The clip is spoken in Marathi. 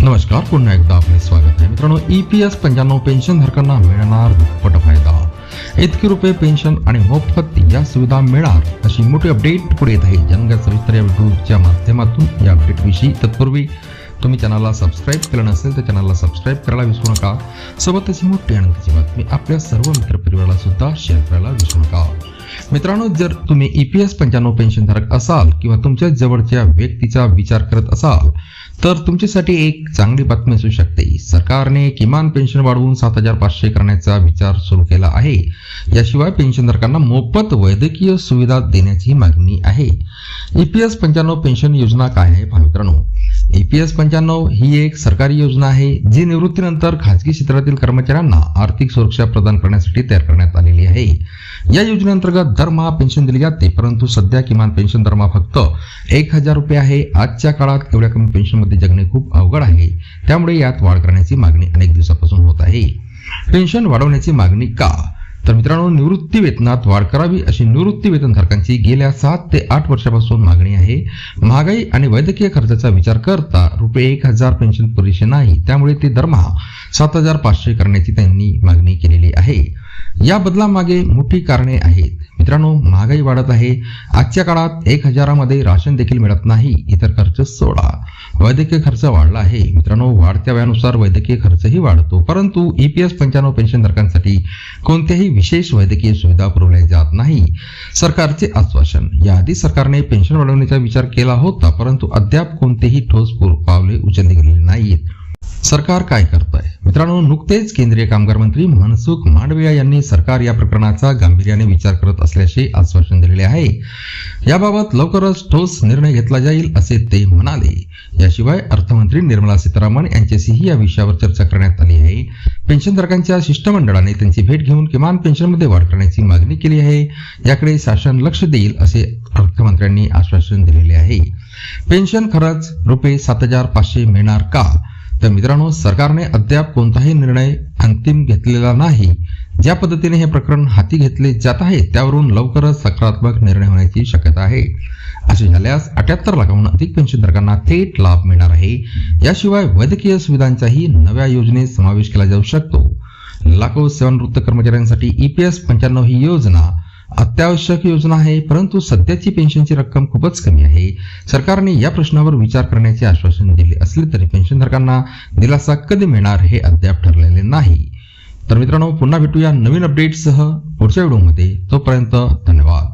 नमस्कार पुन्हा एकदा आपले स्वागत आहे. मित्रांनो ई पी एस पंच्याण्णव पेन्शन धारकांना मिळणार दुप्पट फायदा. इतके रुपये पेन्शन आणि मोफत या सुविधा मिळणार अशी मोठी अपडेट पुढे येत आहे. जनगत सविस्तर या व्हिडिओच्या माध्यमातून या अपडेटविषयी तत्पूर्वी तुम्ही चॅनलला सबस्क्राईब केलं नसेल तर चॅनलला सबस्क्राईब करायला विसरू नका. सोबत ही मोठी आनंदाची बातमी आपल्या सर्व मित्रपरिवाराला सुद्धा शेअर करायला विसरू नका. मित्रांनो जर तुम्ही ई पी एस पंच्याण्णव पेन्शनधारक असाल किंवा तुमच्या जवळच्या व्यक्तीचा विचार करत असाल तर तुमच्यासाठी एक चांगली बातमी असू शकते. सरकारने किमान पेन्शन वाढवून सात हजार पाचशे करण्याचा विचार सुरू केला आहे. याशिवाय पेन्शनधारकांना मोफत वैद्यकीय सुविधा देण्याची मागणी आहे. ई पी एस पंच्याण्णव पेन्शन योजना काय आहे मित्रांनो. ई पी एस पंच्याण्णव ही एक सरकारी योजना आहे जी निवृत्तीनंतर खाजगी क्षेत्रातील कर्मचाऱ्यांना आर्थिक सुरक्षा प्रदान करण्यासाठी तयार करण्यात आलेली आहे. या योजनेअंतर्गत दरमहा पेन्शन दिली जाते परंतु सध्या किमान पेन्शन दरमहा फक्त एक हजार रुपये आहे. आजच्या काळात एवढ्या कमी पेन्शनमध्ये जगणे खूप अवघड आहे. त्यामुळे यात वाढ करण्याची मागणी अनेक दिवसापासून होत आहे. पेन्शन वाढवण्याची मागणी का? तर मित्रांनो निवृत्ती वेतनात वाढ करावी अशी निवृत्ती वेतनधारकांची गेल्या सात ते आठ वर्षापासून मागणी आहे. महागाई आणि वैद्यकीय खर्चाचा विचार करता रुपये एक हजार पेन्शन पुरेसे नाही. त्यामुळे ते दरमहा सात हजार पाचशे करण्याची त्यांनी मागणी केलेली आहे. या बदलामागे मोठी कारणे आहेत. मित्रांनो महागाई वाढत आहे. आजच्या काळात एक हजारामध्ये राशन देखील मिळत नाही. इतर खर्च सोडा. वैद्यकीय खर्च वाढला आहे. मित्रांनो वाढत्या वयानुसार वैद्यकीय खर्चही वाढतो. परंतु ई पी एस पंच्याण्णव पेन्शनधारकांसाठी कोणत्याही विशेष वैद्यकीय सुविधा पुरवल्या जात नाही. सरकारचे आश्वासन. याआधी सरकारने पेन्शन वाढवण्याचा विचार केला होता परंतु अद्याप कोणतेही ठोस पावले उचलली गेलेली नाहीत. सरकार काय करत आहे मित्रांनो नुकतेच केंद्रीय कामगार मंत्री मनसुख मांडविया यांनी सरकार या प्रकरणाचा गांभीर्याने विचार करत असल्याचे आश्वासन दिलेले आहे. याबाबत लवकरच ठोस निर्णय घेतला जाईल असे ते म्हणाले. याशिवाय अर्थमंत्री निर्मला सीतारामन यांच्याशीही या विषयावर चर्चा करण्यात आली आहे. पेन्शनधारकांच्या शिष्टमंडळाने त्यांची भेट घेऊन किमान पेन्शनमध्ये वाढ करण्याची मागणी केली आहे. याकडे शासन लक्ष देईल असे अर्थमंत्र्यांनी आश्वासन दिलेले आहे. पेन्शन खरंच रुपये सात हजार पाचशे मिळणार का? तर मित्रांनो सरकारने अद्याप कोणताही निर्णय अंतिम घेतलेला नाही. ज्या पद्धतीने हे प्रकरण हाती घेतले जात आहे त्यावरून लवकरच सकारात्मक निर्णय होण्याची शक्यता आहे. असे झाल्यास अठ्याहत्तर लाखाहून अधिक पेन्शनधारकांना थेट लाभ मिळणार आहे. याशिवाय वैद्यकीय सुविधांचाही नव्या योजनेत समावेश केला जाऊ शकतो. लाखो सेवानिवृत्त कर्मचाऱ्यांसाठी ई पी एस पंच्याण्णव ही योजना अत्यावश्यक योजना आहे परंतु सध्याची पेन्शनची रक्कम खूपच कमी आहे. सरकारने या प्रश्नावर विचार करण्याचे आश्वासन दिले असले तरी पेन्शनधारकांना दिलासा कधी मिळणार हे अद्याप ठरलेले नाही. तर मित्रांनो पुन्हा भेटूया नवीन अपडेटसह पुढच्या व्हिडिओमध्ये तोपर्यंत धन्यवाद.